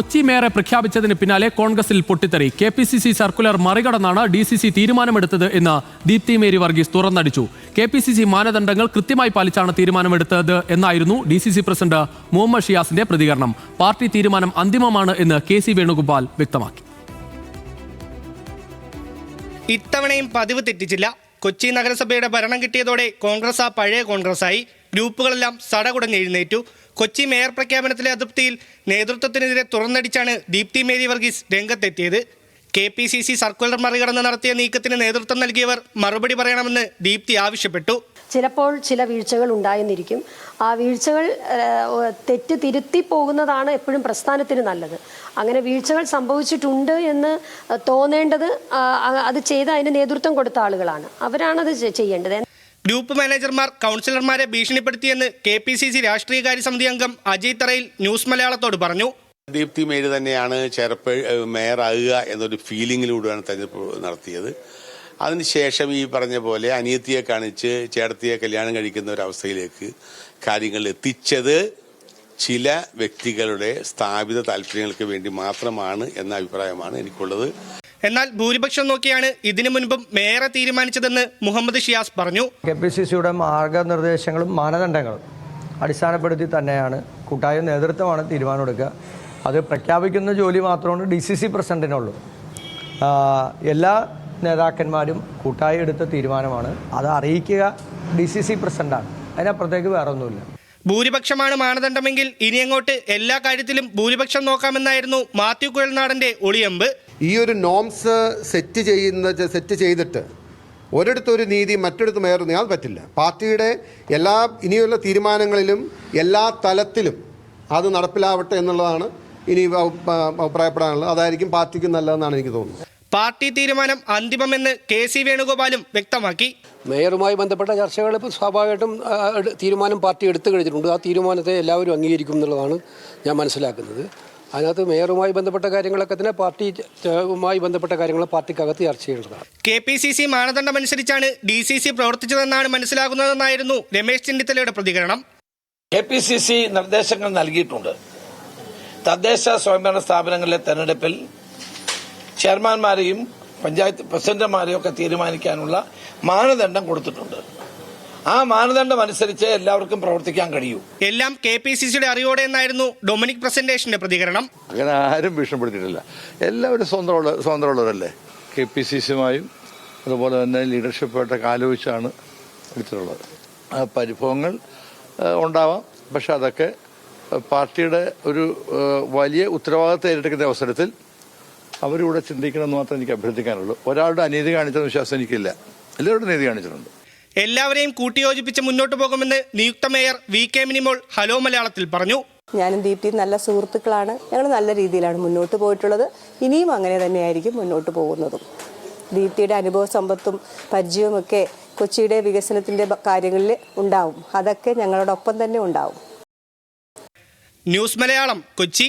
കൊച്ചി മേയറെ പ്രഖ്യാപിച്ചതിന് പിന്നാലെ കോൺഗ്രസിൽ പൊട്ടിത്തെറി. K P C C circular മറികടന്നാണ് ഡി സി സി തീരുമാനമെടുത്തത് എന്ന് ദീപ്തി മേരി വർഗീസ് തുറന്നടിച്ചു. കെ പി സി സി മാനദണ്ഡങ്ങൾ കൃത്യമായി പാലിച്ചാണ് തീരുമാനമെടുത്തത് എന്നായിരുന്നു D C C president Muhammad ഷിയാസിന്റെ പ്രതികരണം. പാർട്ടി തീരുമാനം അന്തിമമാണ് എന്ന് കെ സി വേണുഗോപാൽ വ്യക്തമാക്കി. ഇത്തവണയും പതിവ് തെറ്റിച്ചില്ല. കൊച്ചി നഗരസഭയുടെ ഭരണം കിട്ടിയതോടെ കോൺഗ്രസ് ആ പഴയ കോൺഗ്രസായി. ഗ്രൂപ്പുകളെല്ലാം സടകുടഞ്ഞെഴുന്നേറ്റു കൊച്ചി മേയർ പ്രഖ്യാപനത്തിലെ അതൃപ്തിയിൽ നേതൃത്വത്തിനെതിരെ തുറന്നടിച്ചാണ് ദീപ്തി മേരി വർഗീസ് രംഗത്തെത്തിയത്. K P C C circular മറികടന്ന് നടത്തിയ നീക്കത്തിന് നേതൃത്വം നൽകിയവർ മറുപടി പറയണമെന്ന് ദീപ്തി ആവശ്യപ്പെട്ടു. ചിലപ്പോൾ ചില വീഴ്ചകൾ ഉണ്ടായെന്നിരിക്കും. ആ വീഴ്ചകൾ തെറ്റ് തിരുത്തി പോകുന്നതാണ് എപ്പോഴും പ്രസ്ഥാനത്തിന് നല്ലത്. അങ്ങനെ വീഴ്ചകൾ സംഭവിച്ചിട്ടുണ്ട് എന്ന് തോന്നേണ്ടത് അത് ചെയ്ത് അതിന് നേതൃത്വം കൊടുത്ത ആളുകളാണ്. അവരാണത് ചെയ്യേണ്ടത്. ഗ്രൂപ്പ് മാനേജർമാർ കൗൺസിലർമാരെ ഭീഷണിപ്പെടുത്തിയെന്ന് കെ പി സി സി രാഷ്ട്രീയകാര്യ സമിതി അംഗം അജയ് തറയിൽ ന്യൂസ് മലയാളത്തോട് പറഞ്ഞു. ദീപ്തി മേരി തന്നെയാണ് ചെയർപേ മേയറാകുക എന്നൊരു ഫീലിങ്ങിലൂടെയാണ് തെരഞ്ഞെടുപ്പ് നടത്തിയത്. അതിനുശേഷം ഈ പറഞ്ഞ പോലെ അനിയത്തിയെ കാണിച്ച് ചേട്ടത്തിയെ കല്യാണം കഴിക്കുന്ന ഒരു അവസ്ഥയിലേക്ക് കാര്യങ്ങൾ എത്തിച്ചത് ചില വ്യക്തികളുടെ സ്ഥാപിത താല്പര്യങ്ങൾക്ക് വേണ്ടി മാത്രമാണ് എന്ന അഭിപ്രായമാണ് എനിക്കുള്ളത്. എന്നാൽ ഭൂരിപക്ഷം നോക്കിയാണ് ഇതിനു മുൻപും മേയറെ തീരുമാനിച്ചതെന്ന് മുഹമ്മദ് ഷിയാസ് പറഞ്ഞു. കെ പി സി സിയുടെ മാർഗനിർദ്ദേശങ്ങളും മാനദണ്ഡങ്ങളും അടിസ്ഥാനപ്പെടുത്തി തന്നെയാണ് കൂട്ടായ നേതൃത്വമാണ് തീരുമാനമെടുക്കുക. അത് പ്രഖ്യാപിക്കുന്ന ജോലി മാത്രമാണ് ഡി സി സി പ്രസിഡന്റിനുള്ളൂ. എല്ലാ നേതാക്കന്മാരും കൂട്ടായി എടുത്ത തീരുമാനമാണ്. അത് അറിയിക്കുക ഡി സി സി പ്രസിഡന്റാണ്. അതിനപ്പുറത്തേക്ക് വേറെ ഒന്നുമില്ല ഭൂരിപക്ഷമാണ് മാനദണ്ഡമെങ്കിൽ ഇനിയങ്ങോട്ട് എല്ലാ കാര്യത്തിലും ഭൂരിപക്ഷം നോക്കാമെന്നായിരുന്നു മാത്യു കുഴൽനാടന്റെ ഒളിയമ്പ്. ഈ ഒരു നോംസ് സെറ്റ് ചെയ്യുന്ന സെറ്റ് ചെയ്തിട്ട് ഒരിടത്തൊരു നീതി മറ്റൊരിടത്ത് മേയർ അത് പറ്റില്ല. പാർട്ടിയുടെ എല്ലാ ഇനിയുള്ള തീരുമാനങ്ങളിലും എല്ലാ തലത്തിലും അത് നടപ്പിലാവട്ടെ എന്നുള്ളതാണ് ഇനി അഭിപ്രായപ്പെടാനുള്ളത്. അതായിരിക്കും പാർട്ടിക്ക് നല്ലതെന്നാണ് എനിക്ക് തോന്നുന്നത്. പാർട്ടി തീരുമാനം അന്തിമമെന്ന് കെ സി വേണുഗോപാലും വ്യക്തമാക്കി. മേയറുമായി ബന്ധപ്പെട്ട ചർച്ചകൾ ഇപ്പോൾ സ്വാഭാവികമായിട്ടും തീരുമാനം പാർട്ടി എടുത്തു കഴിഞ്ഞിട്ടുണ്ട്. ആ തീരുമാനത്തെ എല്ലാവരും അംഗീകരിക്കും എന്നുള്ളതാണ് ഞാൻ മനസ്സിലാക്കുന്നത്. അതിനകത്ത് മേയറുമായി ബന്ധപ്പെട്ട കാര്യങ്ങളൊക്കെ തന്നെ പാർട്ടി മായി ബന്ധപ്പെട്ട കാര്യങ്ങൾ പാർട്ടിക്കകത്ത് ചർച്ച ചെയ്യേണ്ടതാണ്. കെ പി സി സി മാനദണ്ഡമനുസരിച്ചാണ് ഡി സി സി പ്രവർത്തിച്ചതെന്നാണ് മനസ്സിലാകുന്നതെന്നായിരുന്നു രമേശ് ചെന്നിത്തലയുടെ പ്രതികരണം. കെ പി സി സി നിർദ്ദേശങ്ങൾ നൽകിയിട്ടുണ്ട്. തദ്ദേശ സ്വയംഭരണ സ്ഥാപനങ്ങളിലെ തെരഞ്ഞെടുപ്പിൽ ചെയർമാൻമാരെയും പഞ്ചായത്ത് പ്രസിഡന്റുമാരെയും ഒക്കെ തീരുമാനിക്കാനുള്ള മാനദണ്ഡം കൊടുത്തിട്ടുണ്ട്. ആ മാനദണ്ഡം അനുസരിച്ച് എല്ലാവർക്കും പ്രവർത്തിക്കാൻ കഴിയൂ. എല്ലാം കെ പി സി സിയുടെ അറിവോടെ എന്നായിരുന്നു ഡൊമിനിക് പ്രസന്റേഷന്റെ പ്രതികരണം. അങ്ങനെ ആരും ഭീഷണിപ്പെടുത്തിയിട്ടില്ല. എല്ലാവരും സ്വന്തം സ്വതന്ത്രമുള്ളവരല്ലേ കെ പി സി സിയുമായും അതുപോലെ തന്നെ ലീഡർഷിപ്പായിട്ടൊക്കെ ആലോചിച്ചാണ് എടുത്തിട്ടുള്ളത്. ആ പരിഭവങ്ങൾ ഉണ്ടാവാം. പക്ഷെ അതൊക്കെ പാർട്ടിയുടെ ഒരു വലിയ ഉത്തരവാദിത്തം ഏറ്റെടുക്കുന്ന അവസരത്തിൽ അവരിവിടെ ചിന്തിക്കണമെന്ന് മാത്രമേ എനിക്ക് അഭ്യർത്ഥിക്കാനുള്ളൂ. ഒരാളുടെ അനീതി കാണിച്ചെന്ന് വിശ്വാസം എനിക്കില്ല. എല്ലാവരുടെ നീതി കാണിച്ചിട്ടുണ്ട്. എല്ലാവരെയും കൂട്ടിയോജിപ്പിച്ച് മുന്നോട്ട് പോകുമെന്ന് നിയുക്ത mayor V K Minimol hello മലയാളത്തിൽ പറഞ്ഞു. ഞാനും ദീപ്തിയും നല്ല സുഹൃത്തുക്കളാണ്. ഞങ്ങൾ നല്ല രീതിയിലാണ് മുന്നോട്ട് പോയിട്ടുള്ളത്. ഇനിയും അങ്ങനെ തന്നെയായിരിക്കും മുന്നോട്ട് പോകുന്നതും. ദീപ്തിയുടെ അനുഭവ സമ്പത്തും പരിചയവുമൊക്കെ കൊച്ചിയുടെ വികസനത്തിന്റെ കാര്യങ്ങളിൽ ഉണ്ടാവും. അതൊക്കെ ഞങ്ങളോടൊപ്പം തന്നെ ഉണ്ടാവും. ന്യൂസ് മലയാളം കൊച്ചി.